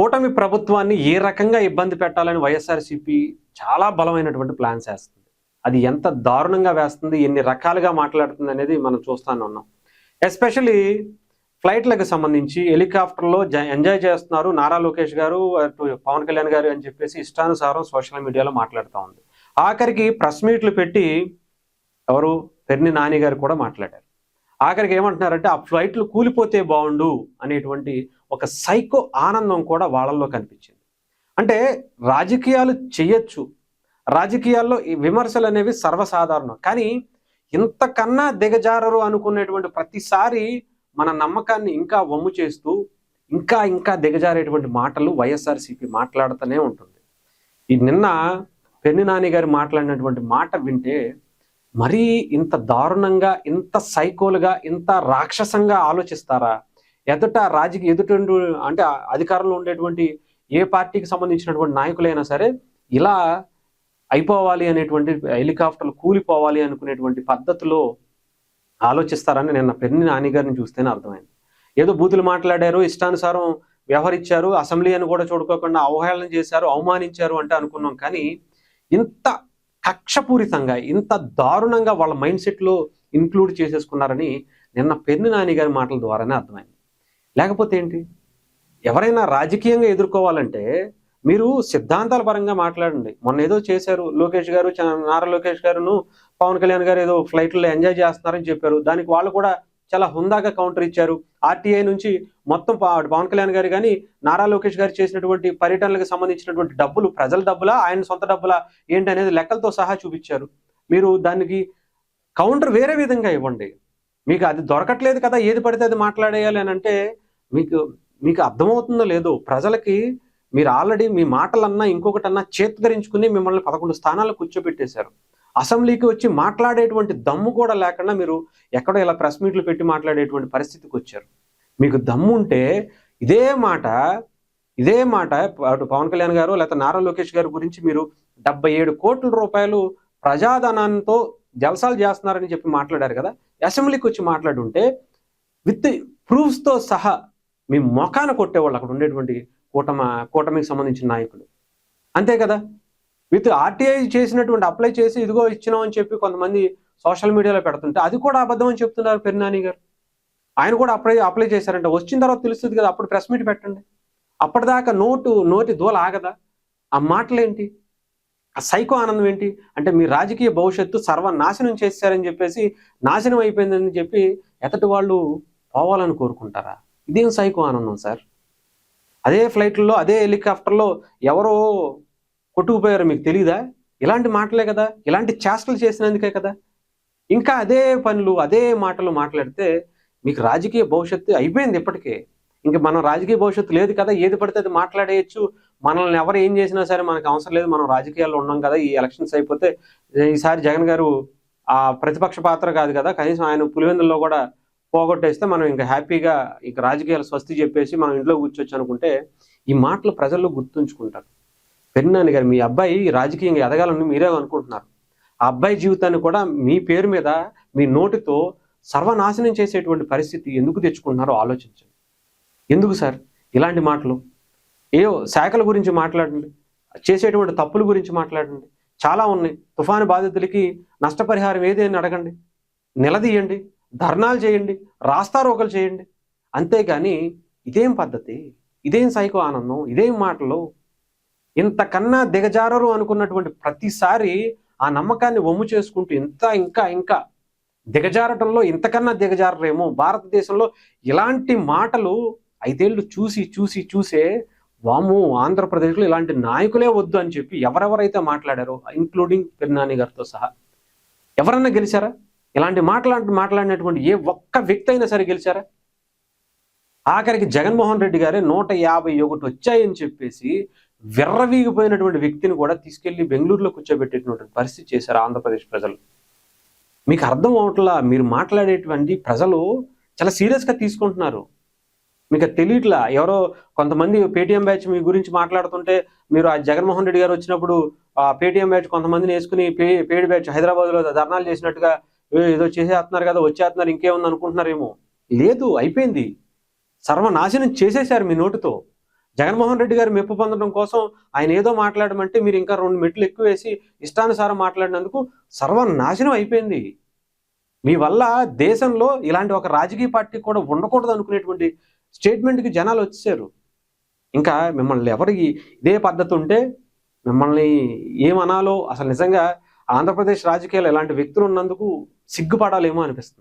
కూటమి ప్రభుత్వాన్ని ఏ రకంగా ఇబ్బంది పెట్టాలని వైఎస్ఆర్సీపీ చాలా బలమైనటువంటి ప్లాన్స్ వేస్తుంది. అది ఎంత దారుణంగా వేస్తుంది ఎన్ని రకాలుగా మాట్లాడుతుంది అనేది మనం చూస్తానే ఉన్నాం. ఎస్పెషలీ ఫ్లైట్లకు సంబంధించి హెలికాప్టర్లో జ ఎంజాయ్ చేస్తున్నారు నారా లోకేష్ గారు అటు పవన్ కళ్యాణ్ గారు అని చెప్పేసి ఇష్టానుసారం సోషల్ మీడియాలో మాట్లాడుతూ ఉంది. ఆఖరికి ప్రెస్ మీట్లు పెట్టి ఎవరు పెర్ని నాని గారు కూడా మాట్లాడారు. ఆఖరికి ఏమంటున్నారంటే ఆ ఫ్లైట్లు కూలిపోతే బాగుండు అనేటువంటి ఒక సైకో ఆనందం కూడా వాళ్ళల్లో కనిపించింది. అంటే రాజకీయాలు చేయొచ్చు రాజకీయాల్లో ఈ విమర్శలు అనేవి సర్వసాధారణం. కానీ ఇంతకన్నా దిగజారరు అనుకునేటువంటి ప్రతిసారి మన నమ్మకాన్ని ఇంకా వమ్ము చేస్తూ ఇంకా ఇంకా దిగజారేటువంటి మాటలు వైఎస్ఆర్సీపీ మాట్లాడుతూనే ఉంటుంది. ఈ నిన్న పెన్ని నాని గారు మాట్లాడినటువంటి మాట వింటే మరీ ఇంత దారుణంగా ఇంత సైకోలుగా ఇంత రాక్షసంగా ఆలోచిస్తారా? ఎదుట రాజకీయ ఎదుట అంటే అధికారంలో ఉండేటువంటి ఏ పార్టీకి సంబంధించినటువంటి నాయకులైనా సరే ఇలా అయిపోవాలి అనేటువంటి హెలికాప్టర్లు కూలిపోవాలి అనుకునేటువంటి పద్ధతిలో ఆలోచిస్తారని నిన్న పెన్ని నాని గారిని చూస్తేనే అర్థమైంది. ఏదో బూతులు మాట్లాడారు ఇష్టానుసారం వ్యవహరించారు అసెంబ్లీ అని కూడా చూడుకోకుండా అవహేళన చేశారు అవమానించారు అంటే అనుకున్నాం కానీ ఇంత కక్షపూరితంగా ఇంత దారుణంగా వాళ్ళ మైండ్ సెట్లో ఇన్క్లూడ్ చేసేసుకున్నారని నిన్న పెన్ను నాని గారి మాటల ద్వారానే అర్థమైంది. లేకపోతే ఏంటి? ఎవరైనా రాజకీయంగా ఎదుర్కోవాలంటే మీరు సిద్ధాంతాల పరంగా మాట్లాడండి. మొన్న ఏదో చేశారు లోకేష్ గారు చ- నారా లోకేష్ గారును పవన్ కళ్యాణ్ గారు ఏదో ఫ్లైట్లో ఎంజాయ్ చేస్తున్నారని చెప్పారు. దానికి వాళ్ళు కూడా చాలా హుందాగా కౌంటర్ ఇచ్చారు. ఆర్టీఐ నుంచి మొత్తం పవన్ కళ్యాణ్ గారు కానీ నారా లోకేష్ గారు చేసినటువంటి పర్యటనలకు సంబంధించినటువంటి డబ్బులు ప్రజల డబ్బులా ఆయన సొంత డబ్బులా ఏంటి అనేది లెక్కలతో సహా చూపించారు. మీరు దానికి కౌంటర్ వేరే విధంగా ఇవ్వండి. మీకు అది దొరకట్లేదు కదా ఏది పడితే అది మాట్లాడేయాలి అని అంటే మీకు మీకు అర్థమవుతుందో లేదో ప్రజలకి మీరు ఆల్రెడీ మీ మాటలన్నా ఇంకొకటన్నా చేత్కరించుకుని మిమ్మల్ని పదకొండు స్థానాలు కూర్చోబెట్టేశారు. అసెంబ్లీకి వచ్చి మాట్లాడేటువంటి దమ్ము కూడా లేకుండా మీరు ఎక్కడో ఇలా ప్రెస్ మీట్లు పెట్టి మాట్లాడేటువంటి పరిస్థితికి వచ్చారు. మీకు దమ్ము ఉంటే ఇదే మాట ఇదే మాట అటు పవన్ కళ్యాణ్ గారు లేకపోతే నారా లోకేష్ గారి గురించి మీరు డెబ్బై ఏడు కోట్ల రూపాయలు ప్రజాధనంతో జలసాలు చేస్తున్నారని చెప్పి మాట్లాడారు కదా. అసెంబ్లీకి వచ్చి మాట్లాడుంటే విత్ ప్రూఫ్స్తో సహా మీ మొఖాన కొట్టేవాళ్ళు అక్కడ ఉండేటువంటి కూటమ కూటమికి సంబంధించిన నాయకులు. అంతే కదా? విత్ ఆర్టీఐ చేసినటువంటి అప్లై చేసి ఇదిగో ఇచ్చినాం అని చెప్పి కొంతమంది సోషల్ మీడియాలో పెడుతుంటే అది కూడా అబద్ధం అని చెప్తున్నారు పెరినాని గారు. ఆయన కూడా అప్లై అప్లై చేశారంట. వచ్చిన తర్వాత తెలుస్తుంది కదా అప్పుడు ప్రెస్ మీట్ పెట్టండి. అప్పటిదాకా నోటు నోటి దూల ఆగదా? ఆ మాటలేంటి? ఆ సైకో ఆనందం ఏంటి? అంటే మీ రాజకీయ భవిష్యత్తు సర్వనాశనం చేశారని చెప్పేసి నాశనం అయిపోయిందని చెప్పి ఎతటి వాళ్ళు పోవాలని కోరుకుంటారా? ఇదేం సైకో ఆనందం సార్? అదే ఫ్లైట్లో అదే హెలికాప్టర్లో ఎవరో కొట్టుకుపోయారు మీకు తెలియదా ఇలాంటి మాటలే కదా? ఇలాంటి చేష్టలు చేసినందుకే కదా? ఇంకా అదే పనులు అదే మాటలు మాట్లాడితే మీకు రాజకీయ భవిష్యత్తు అయిపోయింది ఇప్పటికే. ఇంకా మనం రాజకీయ భవిష్యత్తు లేదు కదా? ఏది పడితే అది మాట్లాడేయచ్చు. మనల్ని ఎవరు ఏం చేసినా సరే మనకు అవసరం లేదు. మనం రాజకీయాల్లో ఉన్నాం కదా? ఈ ఎలక్షన్స్ అయిపోతే ఈసారి జగన్ గారు ఆ ప్రతిపక్ష పాత్ర కాదు కదా? కనీసం ఆయన పులివెందుల్లో కూడా పోగొట్టేస్తే మనం ఇంకా హ్యాపీగా ఇక రాజకీయాలు స్వస్తి చెప్పేసి మనం ఇంట్లో కూర్చోవచ్చు అనుకుంటే ఈ మాటలు ప్రజల్లో గుర్తుంచుకుంటారు. పెరినాని గారు మీ అబ్బాయి రాజకీయంగా ఎదగాలని మీరే అనుకుంటున్నారు. ఆ అబ్బాయి జీవితాన్ని కూడా మీ పేరు మీద మీ నోటితో సర్వనాశనం చేసేటువంటి పరిస్థితి ఎందుకు తెచ్చుకుంటున్నారో ఆలోచించండి. ఎందుకు సార్? ఇలాంటి మాటలు. ఏయో శాఖల గురించి మాట్లాడండి. చేసేటువంటి తప్పుల గురించి మాట్లాడండి. చాలా ఉన్నాయి. తుఫాను బాధితులకి నష్టపరిహారం ఏది అని అడగండి. నిలదీయండి. ధర్నాలు చేయండి. రాస్తారోకలు చేయండి. అంతేగాని ఇదేం పద్ధతి? ఇదేం సైకో ఆనందం? ఇదేం మాటలు? ఇంతకన్నా దిగజారరు అనుకున్నటువంటి ప్రతిసారి ఆ నమ్మకాన్ని వమ్ము చేసుకుంటూ ఇంత ఇంకా ఇంకా దిగజారటంలో ఇంతకన్నా దిగజారరేమో. భారతదేశంలో ఇలాంటి మాటలు ఐదేళ్ళు చూసి చూసి చూసే వాము ఆంధ్రప్రదేశ్లో ఇలాంటి నాయకులే వద్దు అని చెప్పి ఎవరెవరైతే మాట్లాడారో ఇంక్లూడింగ్ పిర్నాని గారితో సహా ఎవరన్నా గెలిచారా? ఇలాంటి మాట్లాడి మాట్లాడినటువంటి ఏ ఒక్క వ్యక్తి అయినా సరే గెలిచారా? ఆఖరికి జగన్మోహన్ రెడ్డి గారే నూట యాభై ఒకటి వచ్చాయని చెప్పేసి విర్రవీగిపోయినటువంటి వ్యక్తిని కూడా తీసుకెళ్ళి బెంగళూరులో కూర్చోబెట్టేటువంటి పరిస్థితి చేశారు ఆంధ్రప్రదేశ్ ప్రజలు. మీకు అర్థం అవట్లా? మీరు మాట్లాడేటువంటి ప్రజలు చాలా సీరియస్గా తీసుకుంటున్నారు. మీకు అది తెలియట్లా? ఎవరో కొంతమంది పేటీఎం బ్యాచ్ మీ గురించి మాట్లాడుతుంటే మీరు ఆ జగన్మోహన్ రెడ్డి గారు వచ్చినప్పుడు ఆ పేటీఎం బ్యాచ్ కొంతమందిని వేసుకుని పే పేడ్ బ్యాచ్ హైదరాబాద్లో ధర్నాలు చేసినట్టుగా ఏదో చేసేస్తున్నారు కదా వచ్చేస్తున్నారు ఇంకేముంది అనుకుంటున్నారేమో? లేదు అయిపోయింది. సర్వనాశనం చేసేశారు మీ నోటుతో. జగన్మోహన్ రెడ్డి గారు మెప్పు పొందడం కోసం ఆయన ఏదో మాట్లాడమంటే మీరు ఇంకా రెండు మెట్లు ఎక్కువ వేసి ఇష్టానుసారం మాట్లాడినందుకు సర్వనాశనం అయిపోయింది. మీ వల్ల దేశంలో ఇలాంటి ఒక రాజకీయ పార్టీ కూడా ఉండకూడదు అనుకునేటువంటి స్టేట్మెంట్కి జనాలు వచ్చేసారు ఇంకా మిమ్మల్ని ఎవరికి ఇదే పద్ధతి ఉంటే మిమ్మల్ని ఏమనాలో అసలు నిజంగా ఆంధ్రప్రదేశ్ రాజకీయాలు ఇలాంటి వ్యక్తులు ఉన్నందుకు సిగ్గుపడాలేమో అనిపిస్తుంది.